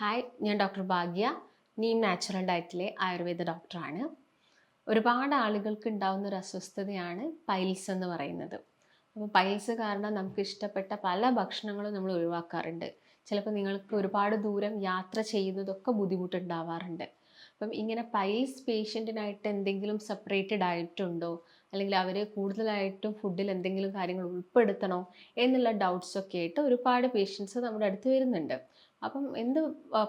Hi ഞാൻ doctor ഭാഗ്യ. Neem natural ഡയറ്റിലെ Ayurveda ഡോക്ടറാണ് ഒരുപാട് ആളുകൾക്ക് ഉണ്ടാകുന്ന ഒരു അസ്വസ്ഥതയാണ് പൈൽസ് എന്ന് പറയുന്നത്. അപ്പോൾ പൈൽസ് കാരണം നമുക്ക് ഇഷ്ടപ്പെട്ട പല ഭക്ഷണങ്ങളും നമ്മൾ ഒഴിവാക്കാറുണ്ട്. ചിലപ്പോൾ നിങ്ങൾക്ക് ഒരുപാട് ദൂരം യാത്ര ചെയ്യുന്നതൊക്കെ ബുദ്ധിമുട്ടുണ്ടാവാറുണ്ട്. അപ്പം ഇങ്ങനെ പൈൽസ് പേഷ്യന്റിനായിട്ട് എന്തെങ്കിലും സെപ്പറേറ്റ് ഡയറ്റ് ഉണ്ടോ? അല്ലെങ്കിൽ അവർ കൂടുതലായിട്ടും ഫുഡിൽ എന്തെങ്കിലും കാര്യങ്ങൾ ഉൾപ്പെടുത്തണോ? എന്നുള്ള ഡൗട്ട്സൊക്കെ ആയിട്ട് ഒരുപാട് പേഷ്യൻസ് നമ്മുടെ അടുത്ത് വരുന്നുണ്ട്. അപ്പം എന്ത്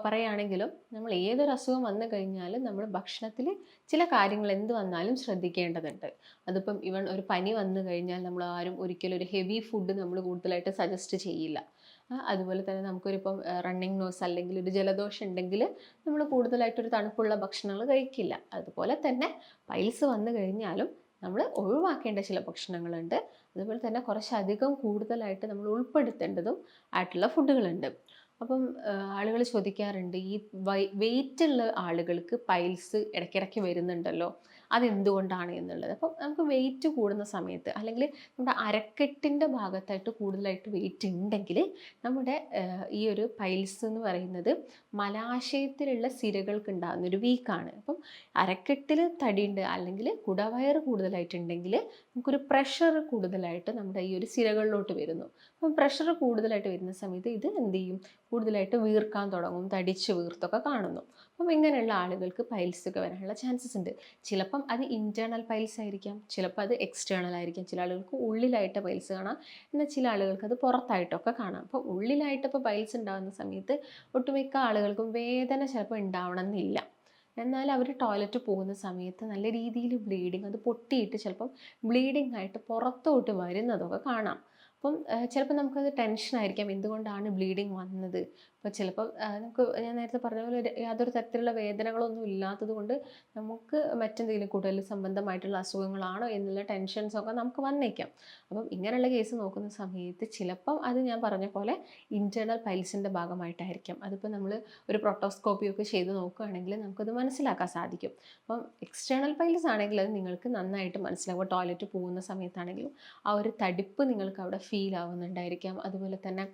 പറയുകയാണെങ്കിലും നമ്മൾ ഏതൊരു അസുഖം വന്നു കഴിഞ്ഞാലും നമ്മൾ ഭക്ഷണത്തിൽ ചില കാര്യങ്ങൾ എന്ത് വന്നാലും ശ്രദ്ധിക്കേണ്ടതുണ്ട്. അതിപ്പം ഇവൺ ഒരു പനി വന്നു കഴിഞ്ഞാൽ നമ്മൾ ആരും ഒരിക്കലും ഒരു ഹെവി ഫുഡ് നമ്മൾ കൂടുതലായിട്ട് സജസ്റ്റ് ചെയ്യില്ല. അതുപോലെ തന്നെ നമുക്കൊരിപ്പം റണ്ണിങ് നോസ് അല്ലെങ്കിൽ ഒരു ജലദോഷം ഉണ്ടെങ്കിൽ നമ്മൾ കൂടുതലായിട്ടൊരു തണുപ്പുള്ള ഭക്ഷണങ്ങൾ കഴിക്കില്ല. അതുപോലെ തന്നെ പൈൽസ് വന്നു കഴിഞ്ഞാലും നമ്മൾ ഒഴിവാക്കേണ്ട ചില ഭക്ഷണങ്ങളുണ്ട്. അതുപോലെ തന്നെ കുറച്ചധികം കൂടുതലായിട്ട് നമ്മൾ ഉൾപ്പെടുത്തേണ്ടതും ആയിട്ടുള്ള ഫുഡുകളുണ്ട് അപ്പം ആളുകൾ ചോദിക്കാറുണ്ട് ഈ വൈ വെയിറ്റ് ഉള്ള ആളുകൾക്ക് പൈൽസ് ഇടയ്ക്കിടയ്ക്ക് വരുന്നുണ്ടല്ലോ. അതെന്തുകൊണ്ടാണ് എന്നുള്ളത്. അപ്പം നമുക്ക് വെയിറ്റ് കൂടുന്ന സമയത്ത് അല്ലെങ്കിൽ നമ്മുടെ അരക്കെട്ടിന്റെ ഭാഗത്തായിട്ട് കൂടുതലായിട്ട് വെയിറ്റ് ഉണ്ടെങ്കിൽ നമ്മുടെ ഈ ഒരു പൈൽസ് എന്ന് പറയുന്നത് മലാശയത്തിലുള്ള സിരകൾക്ക് ഉണ്ടാകുന്ന ഒരു വീക്കാണ് അപ്പം അരക്കെട്ടിൽ തടിയുണ്ട് അല്ലെങ്കിൽ കുടവയർ കൂടുതലായിട്ടുണ്ടെങ്കിൽ നമുക്കൊരു പ്രഷർ കൂടുതലായിട്ട് നമ്മുടെ ഈ ഒരു സിരകളിലോട്ട് വരുന്നു. അപ്പം പ്രഷർ കൂടുതലായിട്ട് വരുന്ന സമയത്ത് ഇത് എന്ത് ചെയ്യും? കൂടുതലായിട്ട് വീർക്കാൻ തുടങ്ങും തടിച്ച് വീർത്തൊക്കെ കാണുന്നു. അപ്പം ഇങ്ങനെയുള്ള ആളുകൾക്ക് പൈൽസ് ഒക്കെ വരാനുള്ള ചാൻസസ് ഉണ്ട്. ചിലപ്പം അത് ഇന്റേർണൽ പൈൽസ് ആയിരിക്കാം ചിലപ്പോൾ അത് എക്സ്റ്റേണൽ ആയിരിക്കാം. ചില ആളുകൾക്ക് ഉള്ളിലായിട്ട് പൈൽസ് കാണാം എന്നാൽ ചില ആളുകൾക്ക് അത് പുറത്തായിട്ടൊക്കെ കാണാം. അപ്പോൾ ഉള്ളിലായിട്ട് ഇപ്പോൾ പൈൽസ് ഉണ്ടാകുന്ന സമയത്ത് ഒട്ടുമിക്ക ആളുകൾക്കും വേദന ചിലപ്പോൾ ഉണ്ടാവണമെന്നില്ല. എന്നാൽ അവർ ടോയ്ലറ്റ് പോകുന്ന സമയത്ത് നല്ല രീതിയിൽ ബ്ലീഡിങ് അത് പൊട്ടിയിട്ട് ചിലപ്പം ബ്ലീഡിംഗ് ആയിട്ട് പുറത്തോട്ട് വരുന്നതൊക്കെ കാണാം. അപ്പം ചിലപ്പോൾ നമുക്കത് ടെൻഷനായിരിക്കാം. എന്തുകൊണ്ടാണ് ബ്ലീഡിങ് വന്നത്? അപ്പോൾ ചിലപ്പോൾ നമുക്ക് ഞാൻ നേരത്തെ പറഞ്ഞ പോലെ യാതൊരു തരത്തിലുള്ള വേദനകളൊന്നും ഇല്ലാത്തത് കൊണ്ട് നമുക്ക് മറ്റെന്തെങ്കിലും കൂടുതൽ സംബന്ധമായിട്ടുള്ള അസുഖങ്ങളാണോ എന്നുള്ള ടെൻഷൻസൊക്കെ നമുക്ക് വന്നേക്കാം. അപ്പം ഇങ്ങനെയുള്ള കേസ് നോക്കുന്ന സമയത്ത് ചിലപ്പം അത് ഞാൻ പറഞ്ഞ പോലെ ഇന്റേർണൽ പൈൽസിന്റെ ഭാഗമായിട്ടായിരിക്കാം. അതിപ്പോൾ നമ്മൾ ഒരു പ്രൊട്ടോസ്കോപ്പി ഒക്കെ ചെയ്ത് നോക്കുകയാണെങ്കിൽ നമുക്കത് മനസ്സിലാക്കാൻ സാധിക്കും. അപ്പം എക്സ്റ്റേണൽ പൈൽസ് ആണെങ്കിൽ അത് നിങ്ങൾക്ക് നന്നായിട്ട് മനസ്സിലാവും. ടോയ്ലറ്റ് പോകുന്ന സമയത്താണെങ്കിലും ആ ഒരു തടിപ്പ് നിങ്ങൾക്ക് അവിടെ ഫീൽ ആവുന്നുണ്ടായിരിക്കാം. അതുപോലെ തന്നെ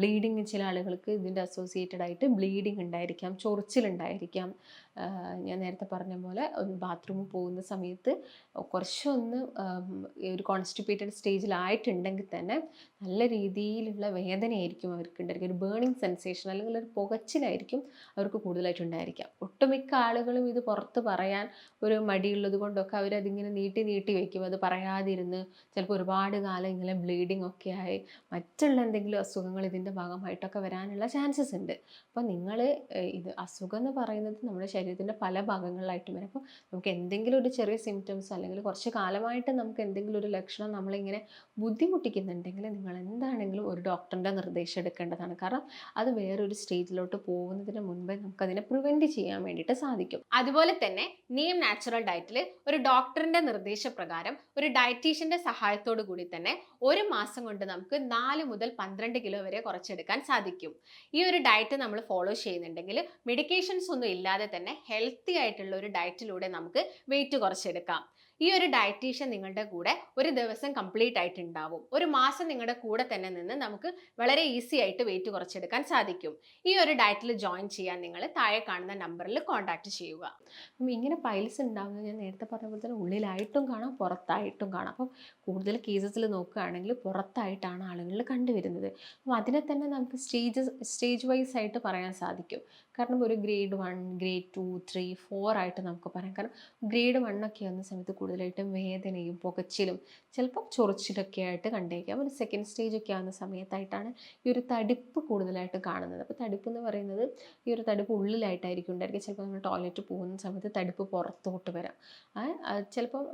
ബ്ലീഡിങ് ചില ആളുകൾക്ക് ഇതിന്റെ അസോസിയേറ്റഡ് ആയിട്ട് ബ്ലീഡിങ് ഉണ്ടായിരിക്കാം ചൊറിച്ചിലുണ്ടായിരിക്കാം ഞാൻ നേരത്തെ പറഞ്ഞ പോലെ ഒന്ന് ബാത്റൂമിൽ പോകുന്ന സമയത്ത് കുറച്ചൊന്ന് ഒരു കോൺസ്റ്റിപ്പേറ്റഡ് സ്റ്റേജിലായിട്ടുണ്ടെങ്കിൽ തന്നെ നല്ല രീതിയിലുള്ള വേദനയായിരിക്കും അവർക്ക് ഉണ്ടായിരിക്കും ഒരു ബേണിംഗ് സെൻസേഷൻ അല്ലെങ്കിൽ ഒരു പുകച്ചിലായിരിക്കും അവർക്ക് കൂടുതലായിട്ട് ഉണ്ടായിരിക്കാം ഒട്ടുമിക്ക ആളുകളും ഇത് പുറത്ത് പറയാൻ ഒരു മടിയുള്ളത് കൊണ്ടൊക്കെ അവരതിങ്ങനെ നീട്ടി നീട്ടി വയ്ക്കും. അത് പറയാതിരുന്ന് ചിലപ്പോൾ ഒരുപാട് കാലം ഇങ്ങനെ ബ്ലീഡിംഗ് ഒക്കെ ആയി മറ്റുള്ള എന്തെങ്കിലും അസുഖങ്ങൾ ഇതിന്റെ ഭാഗമായിട്ടൊക്കെ വരാനുള്ള ചാൻസസ് ഉണ്ട്. അപ്പോൾ നിങ്ങൾ ഇത് അസുഖം എന്ന് പറയുന്നത് നമ്മുടെ ശരീരത്തിന്റെ പല ഭാഗങ്ങളിലായിട്ട് വരും. അപ്പോൾ നമുക്ക് എന്തെങ്കിലും ഒരു ചെറിയ സിംറ്റംസ് അല്ലെങ്കിൽ കുറച്ച് കാലമായിട്ട് നമുക്ക് എന്തെങ്കിലും ഒരു ലക്ഷണം നമ്മളിങ്ങനെ ബുദ്ധിമുട്ടിക്കുന്നുണ്ടെങ്കിൽ നിങ്ങൾ എന്താണെങ്കിലും ഒരു ഡോക്ടറിന്റെ നിർദ്ദേശം എടുക്കേണ്ടതാണ്. കാരണം അത് വേറൊരു സ്റ്റേജിലോട്ട് പോകുന്നതിന് മുൻപേ നമുക്കതിനെ പ്രിവെന്റ് ചെയ്യാൻ വേണ്ടിയിട്ട് സാധിക്കും. അതുപോലെ തന്നെ നീം നാച്ചുറൽ ഡയറ്റിൽ ഒരു ഡോക്ടറിന്റെ നിർദ്ദേശപ്രകാരം ഒരു ഡയറ്റീഷ്യന്റെ സഹായത്തോടു കൂടി തന്നെ ഒരു മാസം കൊണ്ട് നമുക്ക് നാല് മുതൽ പന്ത്രണ്ട് കിലോ വരെ കുറച്ചെടുക്കാൻ സാധിക്കും. ഈ ഒരു ഡയറ്റ് നമ്മൾ ഫോളോ ചെയ്യുന്നുണ്ടെങ്കിൽ മെഡിക്കേഷൻസ് ഒന്നും ഇല്ലാതെ തന്നെ ഹെൽത്തി ആയിട്ടുള്ള ഒരു ഡയറ്റിലൂടെ നമുക്ക് വെയിറ്റ് കുറച്ചെടുക്കാം. ഈ ഒരു ഡയറ്റീഷ്യൻ നിങ്ങളുടെ കൂടെ ഒരു ദിവസം കംപ്ലീറ്റ് ആയിട്ട് ഉണ്ടാവും ഒരു മാസം നിങ്ങളുടെ കൂടെ തന്നെ നിന്ന് നമുക്ക് വളരെ ഈസി ആയിട്ട് വെയിറ്റ് കുറച്ചെടുക്കാൻ സാധിക്കും. ഈ ഒരു ഡയറ്റിൽ ജോയിൻ ചെയ്യാൻ നിങ്ങൾ താഴെ കാണുന്ന നമ്പറിൽ കോൺടാക്ട് ചെയ്യുക. ഇങ്ങനെ പൈൽസ് ഉണ്ടാകുന്നത് ഞാൻ നേരത്തെ പറഞ്ഞ പോലെ തന്നെ ഉള്ളിലായിട്ടും കാണാം പുറത്തായിട്ടും കാണാം. അപ്പം കൂടുതൽ കേസസിൽ നോക്കുകയാണെങ്കിൽ പുറത്തായിട്ടാണ് ആളുകളിൽ കണ്ടുവരുന്നത്. അപ്പോൾ അതിനെ തന്നെ നമുക്ക് സ്റ്റേജസ് സ്റ്റേജ് വൈസ് ആയിട്ട് പറയാൻ സാധിക്കും. കാരണം ഒരു grade one grade two three four ആയിട്ട് നമുക്ക് പറയാം. കാരണം ഗ്രേഡ് വൺ ഒക്കെ ആവുന്ന സമയത്ത് കൂടുതലായിട്ടും വേദനയും പുകച്ചിലും ചിലപ്പം ചൊറിച്ചിലൊക്കെ ആയിട്ട് കണ്ടേക്കാം. ഒരു സെക്കൻഡ് സ്റ്റേജ് ഒക്കെ ആവുന്ന സമയത്തായിട്ടാണ് ഈ ഒരു തടിപ്പ് കൂടുതലായിട്ട് കാണുന്നത്. അപ്പോൾ തടിപ്പ് എന്ന് പറയുന്നത് ഈ ഒരു തടിപ്പ് ഉള്ളിലായിട്ടായിരിക്കും ഉണ്ടായിരിക്കുക. ചിലപ്പോൾ നമ്മൾ ടോയ്ലറ്റ് പോകുന്ന സമയത്ത് തടിപ്പ് പുറത്തോട്ട് വരാം. ചിലപ്പോൾ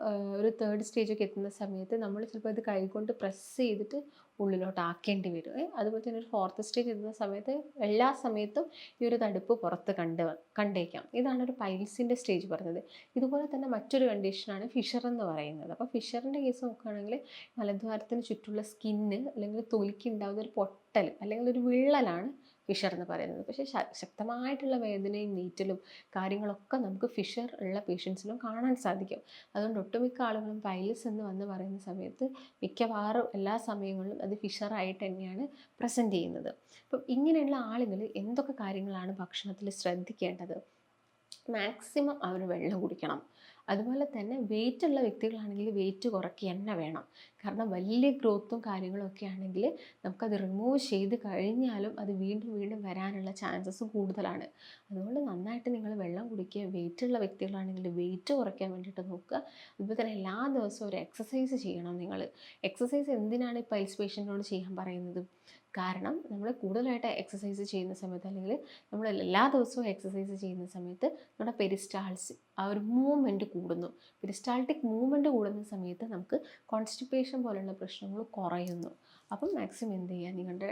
ഒരു തേർഡ് സ്റ്റേജൊക്കെ എത്തുന്ന സമയത്ത് നമ്മൾ ചിലപ്പോൾ ഇത് കൈകൊണ്ട് പ്രസ് ചെയ്തിട്ട് ഉള്ളിലോട്ട് ആക്കേണ്ടി വരും അതുപോലെ തന്നെ ഒരു ഫോർത്ത് സ്റ്റേജ് എത്തുന്ന സമയത്ത് എല്ലാ സമയത്തും ഈ ഒരു തടുപ്പ് പുറത്ത് കണ്ട് കണ്ടേക്കാം. ഇതാണ് ഒരു പൈൽസിന്റെ സ്റ്റേജ് പറഞ്ഞത്. ഇതുപോലെ തന്നെ മറ്റൊരു കണ്ടീഷനാണ് ഫിഷർ എന്ന് പറയുന്നത്. അപ്പോൾ ഫിഷറിന്റെ കേസ് നോക്കുകയാണെങ്കിൽ മലദ്വാരത്തിന് ചുറ്റുള്ള സ്കിന്ന് അല്ലെങ്കിൽ തൊലിക്ക് ഉണ്ടാകുന്ന ഒരു പൊട്ടൽ അല്ലെങ്കിൽ ഒരു വിള്ളലാണ് ഫിഷർ എന്ന് പറയുന്നത്. പക്ഷേ ശക്തമായിട്ടുള്ള വേദനയും നീറ്റലും കാര്യങ്ങളൊക്കെ നമുക്ക് ഫിഷർ ഉള്ള പേഷ്യൻസിലും കാണാൻ സാധിക്കും. അതുകൊണ്ട് ഒട്ടുമിക്ക ആളുകളും പൈലിസ് എന്ന് വന്ന് പറയുന്ന സമയത്ത് മിക്കവാറും എല്ലാ സമയങ്ങളിലും അത് ഫിഷറായിട്ട് തന്നെയാണ് പ്രസന്റ് ചെയ്യുന്നത്. അപ്പം ഇങ്ങനെയുള്ള ആളുകൾ എന്തൊക്കെ കാര്യങ്ങളാണ് ഭക്ഷണത്തിൽ ശ്രദ്ധിക്കേണ്ടത്? മാക്സിമം അവർ വെള്ളം കുടിക്കണം. അതുപോലെ തന്നെ വെയിറ്റ് ഉള്ള വ്യക്തികളാണെങ്കിൽ വെയിറ്റ് കുറയ്ക്കുക തന്നെ വേണം. കാരണം വലിയ ഗ്രോത്തും കാര്യങ്ങളൊക്കെ ആണെങ്കിൽ നമുക്കത് റിമൂവ് ചെയ്ത് കഴിഞ്ഞാലും അത് വീണ്ടും വീണ്ടും വരാനുള്ള ചാൻസസ് കൂടുതലാണ്. അതുകൊണ്ട് നന്നായിട്ട് നിങ്ങൾ വെള്ളം കുടിക്കുക വെയിറ്റ് ഉള്ള വ്യക്തികളാണെങ്കിൽ വെയിറ്റ് കുറയ്ക്കാൻ വേണ്ടിയിട്ട് നോക്കുക. അതുപോലെ തന്നെ എല്ലാ ദിവസവും ഒരു എക്സസൈസ് ചെയ്യണം നിങ്ങൾ. എക്സസൈസ് എന്തിനാണ് പൈൽസ് പേഷ്യന്റിനോട് ചെയ്യാൻ പറയുന്നത്? കാരണം നമ്മൾ കൂടുതലായിട്ട് എക്സസൈസ് ചെയ്യുന്ന സമയത്ത് അല്ലെങ്കിൽ നമ്മൾ എല്ലാ ദിവസവും എക്സസൈസ് ചെയ്യുന്ന സമയത്ത് നമ്മുടെ പെരിസ്റ്റാൾസ് ആ ഒരു മൂവ്മെന്റ് കൂടുന്നു. പെരിസ്റ്റാൾട്ടിക് മൂവ്മെന്റ് കൂടുന്ന സമയത്ത് നമുക്ക് കോൺസ്റ്റിപ്പേഷൻ പോലുള്ള പ്രശ്നങ്ങൾ കുറയുന്നു. അപ്പം മാക്സിമം എന്ത് ചെയ്യുക നിങ്ങളുടെ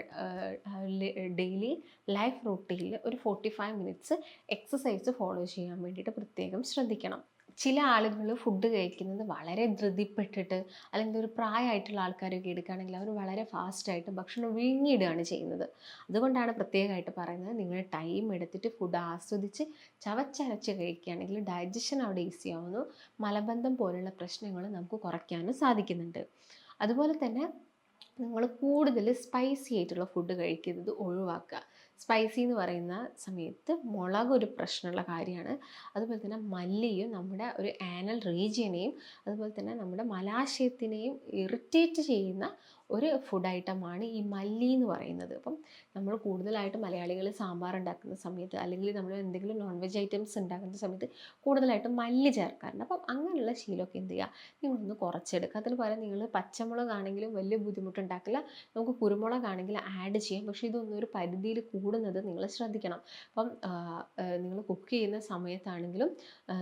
ഡെയിലി ലൈഫ് റൂട്ടീനിൽ ഒരു forty five minutes exercise follow ചെയ്യാൻ വേണ്ടിയിട്ട് പ്രത്യേകം ശ്രദ്ധിക്കണം. ചില ആളുകൾ ഫുഡ് കഴിക്കുന്നത് വളരെ ധൃതിപ്പെട്ടിട്ട് അല്ലെങ്കിൽ ഒരു പ്രായമായിട്ടുള്ള ആൾക്കാരൊക്കെ എടുക്കുകയാണെങ്കിൽ അവർ വളരെ ഫാസ്റ്റായിട്ട് ഭക്ഷണം വിഴുങ്ങിയിടുകയാണ് ചെയ്യുന്നത്. അതുകൊണ്ടാണ് പ്രത്യേകമായിട്ട് പറയുന്നത് നിങ്ങൾ ടൈം എടുത്തിട്ട് ഫുഡ് ആസ്വദിച്ച് ചവച്ചരച്ച് കഴിക്കുകയാണെങ്കിൽ ഡൈജഷൻ അവിടെ ഈസി ആവുന്നു. മലബന്ധം പോലുള്ള പ്രശ്നങ്ങൾ നമുക്ക് കുറയ്ക്കാനും സാധിക്കുന്നുണ്ട്. അതുപോലെ തന്നെ നിങ്ങൾ കൂടുതൽ സ്പൈസി ആയിട്ടുള്ള ഫുഡ് കഴിക്കുന്നത് ഒഴിവാക്കുക. സ്പൈസി എന്ന് പറയുന്ന സമയത്ത് മുളക് ഒരു പ്രശ്നമുള്ള കാര്യമാണ്. അതുപോലെ തന്നെ മല്ലിയും നമ്മുടെ ഒരു ആനൽ റീജിയനെയും അതുപോലെ തന്നെ നമ്മുടെ മലാശയത്തിനെയും ഇറിറ്റേറ്റ് ചെയ്യുന്ന ഒരു ഫുഡ് ഐറ്റമാണ് ഈ മല്ലി എന്ന് പറയുന്നത്. അപ്പം നമ്മൾ കൂടുതലായിട്ട് മലയാളികൾ സാമ്പാർ ഉണ്ടാക്കുന്ന സമയത്ത് അല്ലെങ്കിൽ നമ്മൾ എന്തെങ്കിലും നോൺ വെജ് ഐറ്റംസ് ഉണ്ടാക്കുന്ന സമയത്ത് കൂടുതലായിട്ട് മല്ലി ചേർക്കാറുണ്ട്. അപ്പം അങ്ങനെയുള്ള ശീലമൊക്കെ എന്ത് ചെയ്യുക? നിങ്ങളൊന്ന് കുറച്ചെടുക്കുക. അതിന് പകരം നിങ്ങൾ പച്ചമുളകാണെങ്കിലും വലിയ ബുദ്ധിമുട്ടുണ്ടാക്കില്ല. നമുക്ക് കുരുമുളകാണെങ്കിൽ ആഡ് ചെയ്യാം. പക്ഷേ ഇതൊന്നും ഒരു പരിധിയിൽ കൂടുന്നത് നിങ്ങൾ ശ്രദ്ധിക്കണം. അപ്പം നിങ്ങൾ കുക്ക് ചെയ്യുന്ന സമയത്താണെങ്കിലും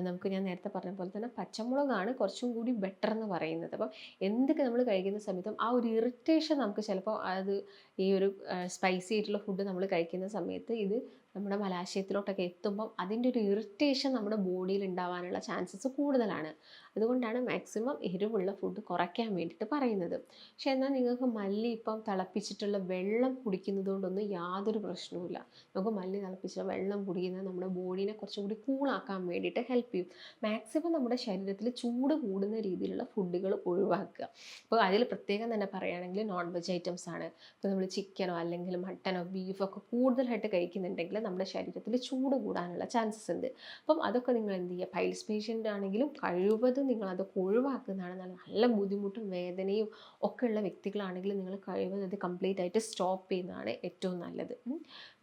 നമുക്ക് ഞാൻ നേരത്തെ പറഞ്ഞ പോലെ തന്നെ പച്ചമുളകാണ് കുറച്ചും കൂടി ബെറ്റർ എന്ന് പറയുന്നത്. അപ്പം എന്തൊക്കെ നമ്മൾ കഴിക്കുന്ന സമയത്തും ആ ഒരു ഇറിറ്റേഷൻ നമുക്ക് ചിലപ്പോൾ അത് ഈ ഒരു സ്പൈസി ആയിട്ടുള്ള ഫുഡ് നമ്മൾ കഴിക്കുന്ന സമയത്ത് ഇത് നമ്മുടെ മലാശയത്തിലോട്ടൊക്കെ എത്തുമ്പം അതിന്റെ ഒരു ഇറിറ്റേഷൻ നമ്മുടെ ബോഡിയിൽ ഉണ്ടാവാനുള്ള ചാൻസസ് കൂടുതലാണ്. അതുകൊണ്ടാണ് മാക്സിമം എരിവുള്ള ഫുഡ് കുറയ്ക്കാൻ വേണ്ടിയിട്ട് പറയുന്നത്. പക്ഷേ എന്നാൽ നിങ്ങൾക്ക് മല്ലി ഇപ്പം തിളപ്പിച്ചിട്ടുള്ള വെള്ളം കുടിക്കുന്നത് കൊണ്ടൊന്നും യാതൊരു പ്രശ്നവുമില്ല നമുക്ക് മല്ലി തിളപ്പിച്ച വെള്ളം കുടിക്കുന്നത് നമ്മുടെ ബോഡീനെ കുറച്ചും കൂടി കൂളാക്കാൻ വേണ്ടിയിട്ട് ഹെൽപ്പ് ചെയ്യും. മാക്സിമം നമ്മുടെ ശരീരത്തിൽ ചൂട് കൂടുന്ന രീതിയിലുള്ള ഫുഡുകൾ ഒഴിവാക്കുക. അപ്പോൾ അതിൽ പ്രത്യേകം തന്നെ പറയുകയാണെങ്കിൽ നോൺ വെജ് ഐറ്റംസ് ആണ്. ഇപ്പോൾ നമ്മൾ ചിക്കനോ അല്ലെങ്കിൽ മട്ടനോ ബീഫോ ഒക്കെ കൂടുതലായിട്ട് കഴിക്കുന്നുണ്ടെങ്കിൽ നമ്മുടെ ശരീരത്തിൽ ചൂട് കൂടാനുള്ള ചാൻസസ് ഉണ്ട്. അപ്പം അതൊക്കെ നിങ്ങൾ എന്ത് ചെയ്യുക? പൈൽസ് പേഷ്യന്റ് ആണെങ്കിലും കഴിവതും നിങ്ങൾ അതൊക്കെ ഒഴിവാക്കുന്നതാണ് നല്ല നല്ല ബുദ്ധിമുട്ടും വേദനയും ഒക്കെ ഉള്ള വ്യക്തികളാണെങ്കിൽ നിങ്ങൾ കഴിവതും അത് കംപ്ലീറ്റ് ആയിട്ട് സ്റ്റോപ്പ് ചെയ്യുന്നതാണ് ഏറ്റവും നല്ലത്.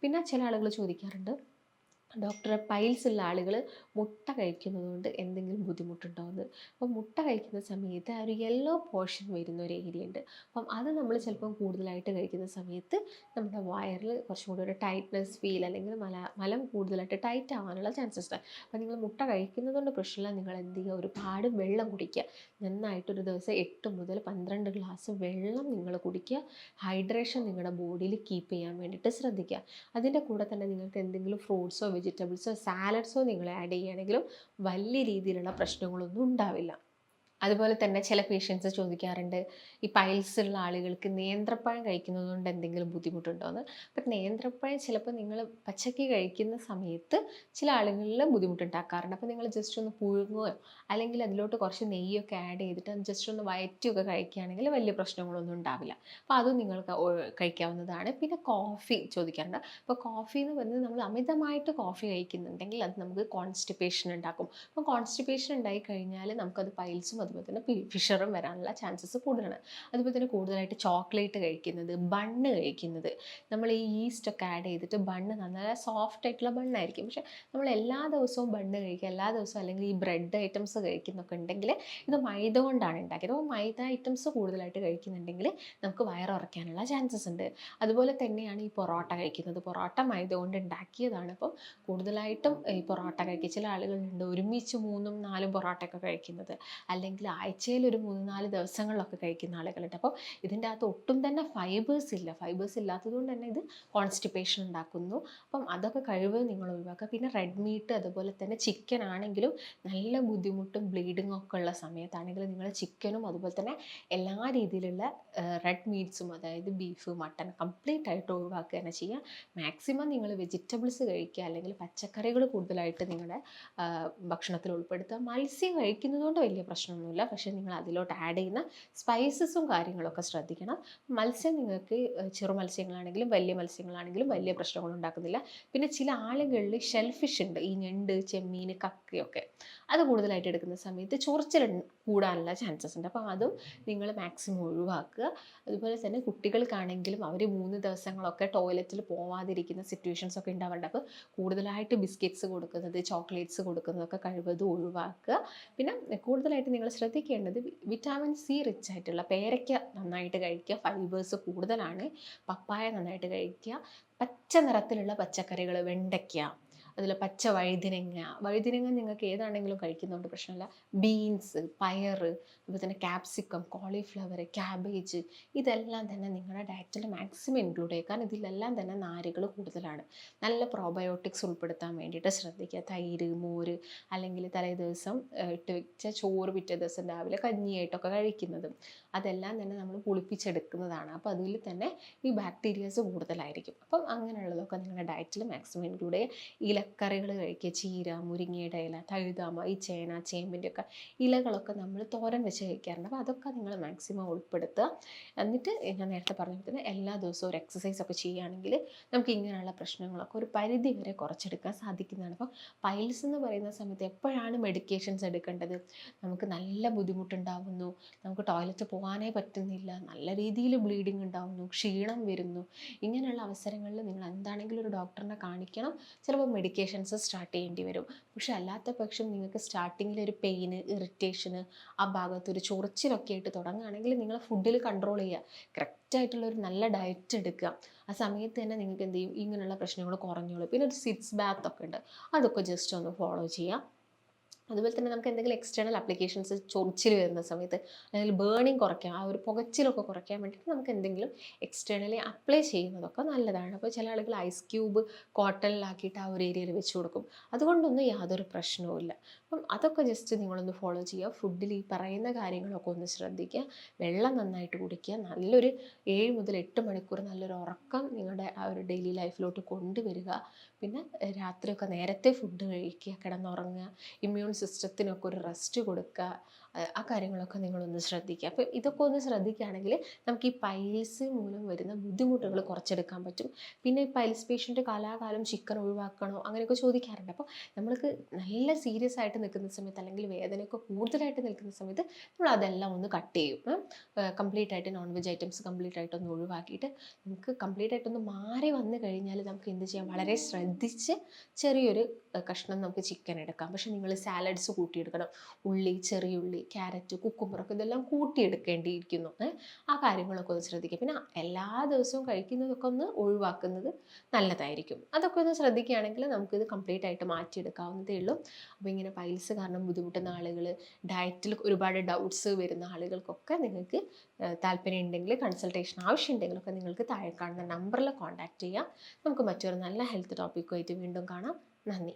പിന്നെ ചില ആളുകൾ ചോദിക്കാറുണ്ട് ഡോക്ടറെ പൈൽസ് ഉള്ള ആളുകൾ മുട്ട കഴിക്കുന്നത് കൊണ്ട് എന്തെങ്കിലും ബുദ്ധിമുട്ടുണ്ടോ എന്ന് അപ്പം മുട്ട കഴിക്കുന്ന സമയത്ത് ആ ഒരു യെല്ലോ പോർഷൻ വരുന്ന ഒരു ഏരിയ ഉണ്ട്. അപ്പം അത് നമ്മൾ ചിലപ്പം കൂടുതലായിട്ട് കഴിക്കുന്ന സമയത്ത് നമ്മുടെ വയറിൽ കുറച്ചും കൂടി ഒരു ടൈറ്റ്നെസ് ഫീൽ അല്ലെങ്കിൽ മല മലം കൂടുതലായിട്ട് ടൈറ്റ് ആവാനുള്ള ചാൻസസ് ഉണ്ട്. അപ്പം നിങ്ങൾ മുട്ട കഴിക്കുന്നത് കൊണ്ട് പ്രശ്നമില്ല. നിങ്ങൾ എന്ത് ചെയ്യുക? ഒരുപാട് വെള്ളം കുടിക്കുക. നന്നായിട്ടൊരു ദിവസം എട്ട് മുതൽ പന്ത്രണ്ട് ഗ്ലാസ് വെള്ളം നിങ്ങൾ കുടിക്കുക. ഹൈഡ്രേഷൻ നിങ്ങളുടെ ബോഡിയിൽ കീപ്പ് ചെയ്യാൻ വേണ്ടിയിട്ട് ശ്രദ്ധിക്കുക. അതിന്റെ കൂടെ തന്നെ നിങ്ങൾക്ക് എന്തെങ്കിലും ഫ്രൂട്ട്സോ വെജിറ്റബിൾസോ സാലഡ്സോ നിങ്ങൾ ആഡ് ചെയ്യുകയാണെങ്കിലും വലിയ രീതിയിലുള്ള പ്രശ്നങ്ങളൊന്നും ഉണ്ടാവില്ല. അതുപോലെ തന്നെ ചില പേഷ്യൻസ് ചോദിക്കാറുണ്ട് ഈ പൈൽസ് ഉള്ള ആളുകൾക്ക് നേന്ത്രപ്പഴം കഴിക്കുന്നത് കൊണ്ട് എന്തെങ്കിലും ബുദ്ധിമുട്ടുണ്ടോ? എന്ന്. അപ്പം നേന്ത്രപ്പഴം ചിലപ്പോൾ നിങ്ങൾ പച്ചക്ക് കഴിക്കുന്ന സമയത്ത് ചില ആളുകളിൽ ബുദ്ധിമുട്ടുണ്ടാക്കാറുണ്ട്. അപ്പോൾ നിങ്ങൾ ജസ്റ്റ് ഒന്ന് പുഴുങ്ങുകയോ അല്ലെങ്കിൽ അതിലോട്ട് കുറച്ച് നെയ്യൊക്കെ ആഡ് ചെയ്തിട്ട് ജസ്റ്റ് ഒന്ന് വയറ്റിയൊക്കെ കഴിക്കുകയാണെങ്കിൽ വലിയ പ്രശ്നങ്ങളൊന്നും ഉണ്ടാവില്ല. അപ്പോൾ അതും നിങ്ങൾക്ക് കഴിക്കാവുന്നതാണ്. പിന്നെ കോഫി ചോദിക്കാറുണ്ട്. അപ്പോൾ കോഫി എന്ന് പറയുന്നത് നമ്മൾ അമിതമായിട്ട് കോഫി കഴിക്കുന്നുണ്ടെങ്കിൽ അത് നമുക്ക് കോൺസ്റ്റിപ്പേഷൻ ഉണ്ടാക്കും. അപ്പോൾ കോൺസ്റ്റിപ്പേഷൻ ഉണ്ടായി കഴിഞ്ഞാൽ നമുക്കത് പൈൽസും അതുപോലെ തന്നെ ഫിഷറും വരാനുള്ള ചാൻസസ് കൂടുതലാണ്. അതുപോലെ തന്നെ കൂടുതലായിട്ട് ചോക്ലേറ്റ് കഴിക്കുന്നത് ബണ്ണ് കഴിക്കുന്നത്. നമ്മൾ ഈ ഈസ്റ്റ് ഒക്കെ ആഡ് ചെയ്തിട്ട് ബണ്ണ് നല്ല സോഫ്റ്റ് ആയിട്ടുള്ള ബണ്ണായിരിക്കും പക്ഷേ നമ്മൾ എല്ലാ ദിവസവും ബണ്ണ് കഴിക്കുക എല്ലാ ദിവസവും അല്ലെങ്കിൽ ഈ ബ്രെഡ് ഐറ്റംസ് കഴിക്കുന്നൊക്കെ ഉണ്ടെങ്കിൽ ഇത് മൈദ കൊണ്ടാണ് ഉണ്ടാക്കിയത്. അപ്പോൾ മൈദ ഐറ്റംസ് കൂടുതലായിട്ട് കഴിക്കുന്നുണ്ടെങ്കിൽ നമുക്ക് വയറുറയ്ക്കാനുള്ള ചാൻസസ് ഉണ്ട്. അതുപോലെ തന്നെയാണ് ഈ പൊറോട്ട കഴിക്കുന്നത്. പൊറോട്ട മൈദ കൊണ്ട് ഉണ്ടാക്കിയതാണ്. അപ്പം കൂടുതലായിട്ടും ഈ പൊറോട്ട കഴിക്കുക. ചില ആളുകളുണ്ട് ഒരുമിച്ച് മൂന്നും നാലും പൊറോട്ടയൊക്കെ കഴിക്കുന്നത്. അല്ലെങ്കിൽ അല്ലെങ്കിൽ ആഴ്ചയിൽ ഒരു മൂന്ന് നാല് ദിവസങ്ങളിലൊക്കെ കഴിക്കുന്ന ആളുകളുണ്ട്. അപ്പോൾ ഇതിന്റെ അകത്ത് ഒട്ടും തന്നെ ഫൈബേഴ്സ് ഇല്ല. ഫൈബേഴ്സ് ഇല്ലാത്തതുകൊണ്ട് തന്നെ ഇത് കോൺസ്റ്റിപ്പേഷൻ ഉണ്ടാക്കുന്നു. അപ്പം അതൊക്കെ കഴിവ് നിങ്ങൾ ഒഴിവാക്കുക. പിന്നെ റെഡ് മീറ്റ് അതുപോലെ തന്നെ ചിക്കൻ ആണെങ്കിലും നല്ല ബുദ്ധിമുട്ടും ബ്ലീഡിങ്ങും ഒക്കെ ഉള്ള സമയത്താണെങ്കിൽ നിങ്ങൾ ചിക്കനും അതുപോലെ തന്നെ എല്ലാ രീതിയിലുള്ള റെഡ് മീറ്റ്സും അതായത് ബീഫ് മട്ടൺ കംപ്ലീറ്റ് ആയിട്ട് ഒഴിവാക്കുക തന്നെ ചെയ്യുക. മാക്സിമം നിങ്ങൾ വെജിറ്റബിൾസ് കഴിക്കുക. അല്ലെങ്കിൽ പച്ചക്കറികൾ കൂടുതലായിട്ട് നിങ്ങളുടെ ഭക്ഷണത്തിൽ ഉൾപ്പെടുത്തുക. മത്സ്യം കഴിക്കുന്നതുകൊണ്ട് വലിയ പ്രശ്നമൊന്നുമില്ല പക്ഷേ നിങ്ങൾ അതിലോട്ട് ആഡ് ചെയ്യുന്ന സ്പൈസസും കാര്യങ്ങളൊക്കെ ശ്രദ്ധിക്കണം. മത്സ്യം നിങ്ങൾക്ക് ചെറു മത്സ്യങ്ങളാണെങ്കിലും വലിയ മത്സ്യങ്ങളാണെങ്കിലും വലിയ പ്രശ്നങ്ങൾ ഉണ്ടാക്കുന്നില്ല. പിന്നെ ചില ആളുകളിൽ ഷെൽഫിഷ് ഉണ്ട്. ഈ ഞണ്ട് ചെമ്മീൻ കക്കയൊക്കെ. അത് കൂടുതലായിട്ട് എടുക്കുന്ന സമയത്ത് ചൊറിച്ചിൽ കൂടാനുള്ള ചാൻസസ് ഉണ്ട്. അപ്പോൾ അതും നിങ്ങൾ മാക്സിമം ഒഴിവാക്കുക. അതുപോലെ തന്നെ കുട്ടികൾക്കാണെങ്കിലും അവർ മൂന്ന് ദിവസങ്ങളൊക്കെ ടോയ്ലറ്റിൽ പോവാതിരിക്കുന്ന സിറ്റുവേഷൻസ് ഒക്കെ ഉണ്ടാവാറുണ്ട്. അപ്പോൾ കൂടുതലായിട്ട് ബിസ്ക്കറ്റ്സ് കൊടുക്കുന്നത് ചോക്ലേറ്റ്സ് കൊടുക്കുന്നതൊക്കെ കഴിവതും ഒഴിവാക്കുക. പിന്നെ കൂടുതലായിട്ട് നിങ്ങൾ ശ്രദ്ധിക്കേണ്ടത് വിറ്റാമിൻ സി റിച്ച് ആയിട്ടുള്ള പേരയ്ക്ക നന്നായിട്ട് കഴിക്കുക. ഫൈബേഴ്സ് കൂടുതലാണ്. പപ്പായ നന്നായിട്ട് കഴിക്കുക. പച്ച നിറത്തിലുള്ള പച്ചക്കറികൾ വെണ്ടയ്ക്ക അതിൽ പച്ച വഴുതിനങ്ങ. വഴുതിനങ്ങ നിങ്ങൾക്ക് ഏതാണെങ്കിലും കഴിക്കുന്നതുകൊണ്ട് പ്രശ്നമില്ല. ബീൻസ് പയർ അതുപോലെ തന്നെ ക്യാപ്സിക്കം കോളിഫ്ലവർ ക്യാബേജ് ഇതെല്ലാം തന്നെ നിങ്ങളുടെ ഡയറ്റിൽ മാക്സിമം ഇൻക്ലൂഡ് ചെയ്യുക. കാരണം ഇതിലെല്ലാം തന്നെ നാരുകൾ കൂടുതലാണ്. നല്ല പ്രോബയോട്ടിക്സ് ഉൾപ്പെടുത്താൻ വേണ്ടിയിട്ട് ശ്രദ്ധിക്കുക. തൈര് മോര് അല്ലെങ്കിൽ തലേ ദിവസം ഇട്ട് വെച്ച ചോറ് പിറ്റേ ദിവസം രാവിലെ കഞ്ഞിയായിട്ടൊക്കെ കഴിക്കുന്നത്. അതെല്ലാം തന്നെ നമ്മൾ പുളിപ്പിച്ചെടുക്കുന്നതാണ്. അപ്പോൾ അതിൽ തന്നെ ഈ ബാക്ടീരിയാസ് കൂടുതലായിരിക്കും. അപ്പം അങ്ങനെയുള്ളതൊക്കെ നിങ്ങളുടെ ഡയറ്റിൽ മാക്സിമം ഇൻക്ലൂഡ് ചെയ്യുക. ഇലക്കറികൾ കഴിക്കുക. ചീര മുരിങ്ങയുടെ ഇല തഴുതാമ ഈ ചേന ചേമ്പിന്റെ ഒക്കെ ഇലകളൊക്കെ നമ്മൾ തോരൻ വെച്ച് കഴിക്കാറുണ്ട്. അപ്പോൾ അതൊക്കെ നിങ്ങൾ മാക്സിമം ഉൾപ്പെടുത്തുക. എന്നിട്ട് ഞാൻ നേരത്തെ പറഞ്ഞ തന്നെ എല്ലാ ദിവസവും ഒരു എക്സസൈസ് ഒക്കെ ചെയ്യുകയാണെങ്കിൽ നമുക്ക് ഇങ്ങനെയുള്ള പ്രശ്നങ്ങളൊക്കെ ഒരു പരിധി വരെ കുറച്ചെടുക്കാൻ സാധിക്കുന്നതാണ്. അപ്പോൾ പൈൽസ് എന്ന് പറയുന്ന സമയത്ത് എപ്പോഴാണ് മെഡിക്കേഷൻസ് എടുക്കേണ്ടത്? നമുക്ക് നല്ല ബുദ്ധിമുട്ടുണ്ടാവുന്നു. നമുക്ക് ടോയ്ലറ്റ് പോകാനേ പറ്റുന്നില്ല. നല്ല രീതിയിൽ ബ്ലീഡിങ് ഉണ്ടാവുന്നു. ക്ഷീണം വരുന്നു. ഇങ്ങനെയുള്ള അവസരങ്ങളിൽ നിങ്ങൾ എന്താണെങ്കിലും ഒരു ഡോക്ടറിനെ കാണിക്കണം. ചിലപ്പോൾ മെഡിക്കേഷൻസ് സ്റ്റാർട്ട് ചെയ്യേണ്ടി വരും. പക്ഷെ അല്ലാത്ത പക്ഷം നിങ്ങൾക്ക് സ്റ്റാർട്ടിങ്ങിൽ ഒരു പെയിന് ഇറിറ്റേഷന് ആ ഭാഗത്ത് ഒരു ചൊറിച്ചിലൊക്കെ ആയിട്ട് തുടങ്ങുകയാണെങ്കിൽ നിങ്ങൾ ഫുഡിൽ കൺട്രോൾ ചെയ്യുക. കറക്റ്റായിട്ടുള്ള ഒരു നല്ല ഡയറ്റ് എടുക്കുക. ആ സമയത്ത് തന്നെ നിങ്ങൾക്ക് എന്ത് ചെയ്യും? ഇങ്ങനെയുള്ള പ്രശ്നങ്ങൾ കുറഞ്ഞോളൂ. പിന്നെ ഒരു സിറ്റ്സ് ബാത്ത് ഒക്കെ ഉണ്ട്. അതൊക്കെ ജസ്റ്റ് ഒന്ന് ഫോളോ ചെയ്യുക. അതുപോലെ തന്നെ നമുക്ക് എന്തെങ്കിലും എക്സ്റ്റേണൽ അപ്ലിക്കേഷൻസ് ചൊറിച്ചിൽ വരുന്ന സമയത്ത് അല്ലെങ്കിൽ ബേണിങ് കുറയ്ക്കാം ആ ഒരു പുകച്ചിലൊക്കെ കുറയ്ക്കാൻ വേണ്ടിയിട്ട് നമുക്ക് എന്തെങ്കിലും എക്സ്റ്റേണലി അപ്ലൈ ചെയ്യുന്നതൊക്കെ നല്ലതാണ്. അപ്പോൾ ചില ആളുകൾ ഐസ് ക്യൂബ് കോട്ടണിലാക്കിയിട്ട് ആ ഒരു ഏരിയയിൽ വെച്ച് കൊടുക്കും. അതുകൊണ്ടൊന്നും യാതൊരു പ്രശ്നവുമില്ല അപ്പം അതൊക്കെ ജസ്റ്റ് നിങ്ങളൊന്ന് ഫോളോ ചെയ്യുക. ഫുഡിൽ ഈ പറയുന്ന കാര്യങ്ങളൊക്കെ ഒന്ന് ശ്രദ്ധിക്കുക. വെള്ളം നന്നായിട്ട് കുടിക്കുക. നല്ലൊരു ഏഴ് മുതൽ എട്ട് മണിക്കൂർ നല്ലൊരു ഉറക്കം നിങ്ങളുടെ ആ ഒരു ഡെയിലി ലൈഫിലോട്ട് കൊണ്ടുവരിക. പിന്നെ രാത്രിയൊക്കെ നേരത്തെ ഫുഡ് കഴിക്കുക കിടന്നുറങ്ങുക. ഇമ്മ്യൂൺ സിസ്റ്റത്തിനൊക്കെ ഒരു റെസ്റ്റ് കൊടുക്കുക ആ- കാര്യങ്ങളൊക്കെ നിങ്ങളൊന്ന് ശ്രദ്ധിക്കുക. അപ്പോൾ ഇതൊക്കെ ഒന്ന് ശ്രദ്ധിക്കുകയാണെങ്കിൽ നമുക്ക് ഈ പൈൽസ് മൂലം വരുന്ന ബുദ്ധിമുട്ടുകൾ കുറച്ചെടുക്കാൻ പറ്റും. പിന്നെ ഈ പൈൽസ് പേഷ്യന്റ് കാലാകാലം ചിക്കൻ ഒഴിവാക്കണോ അങ്ങനെയൊക്കെ ചോദിക്കാറുണ്ട്. അപ്പോൾ നമ്മൾക്ക് നല്ല സീരിയസ് ആയിട്ട് നിൽക്കുന്ന സമയത്ത് അല്ലെങ്കിൽ വേദനയൊക്കെ കൂടുതലായിട്ട് നിൽക്കുന്ന സമയത്ത് നമ്മൾ അതെല്ലാം ഒന്ന് കട്ട് ചെയ്യും. കംപ്ലീറ്റ് ആയിട്ട് നോൺ വെജ് ഐറ്റംസ് കംപ്ലീറ്റ് ആയിട്ട് ഒന്ന് ഒഴിവാക്കിയിട്ട് നമുക്ക് കംപ്ലീറ്റ് ആയിട്ടൊന്ന് മാറി വന്നു കഴിഞ്ഞാൽ നമുക്ക് എന്ത് ചെയ്യാം? വളരെ ശ്രദ്ധിച്ച് ചെറിയൊരു കഷ്ണം നമുക്ക് ചിക്കൻ എടുക്കാം. പക്ഷെ നിങ്ങൾ സാലഡ്സ് കൂട്ടിയെടുക്കണം. ഉള്ളി ചെറിയുള്ളി ക്യാരറ്റ് കുക്കുമ്പറൊക്കെ ഇതെല്ലാം കൂട്ടിയെടുക്കേണ്ടിയിരിക്കുന്നു? ആ കാര്യങ്ങളൊക്കെ ഒന്ന് ശ്രദ്ധിക്കുക. പിന്നെ എല്ലാ ദിവസവും കഴിക്കുന്നതൊക്കെ ഒന്ന് ഒഴിവാക്കുന്നത് നല്ലതായിരിക്കും. അതൊക്കെ ഒന്ന് ശ്രദ്ധിക്കുകയാണെങ്കിൽ നമുക്കിത് കംപ്ലീറ്റ് ആയിട്ട് മാറ്റിയെടുക്കാവുന്നതേ ഉള്ളൂ. അപ്പോൾ ഇങ്ങനെ പൈൽസ് കാരണം ബുദ്ധിമുട്ടുന്ന ആളുകൾ ഡയറ്റിൽ ഒരുപാട് ഡൗട്ട്സ് വരുന്ന ആളുകൾക്കൊക്കെ നിങ്ങൾക്ക് താല്പര്യം ഉണ്ടെങ്കിൽ കൺസൾട്ടേഷൻ ആവശ്യമുണ്ടെങ്കിലൊക്കെ നിങ്ങൾക്ക് താഴെ കാണുന്ന നമ്പറിൽ കോൺടാക്റ്റ് ചെയ്യാം. നമുക്ക് മറ്റൊരു നല്ല ഹെൽത്ത് ടോപ്പിക്കുമായിട്ട് വീണ്ടും കാണാം. നന്ദി.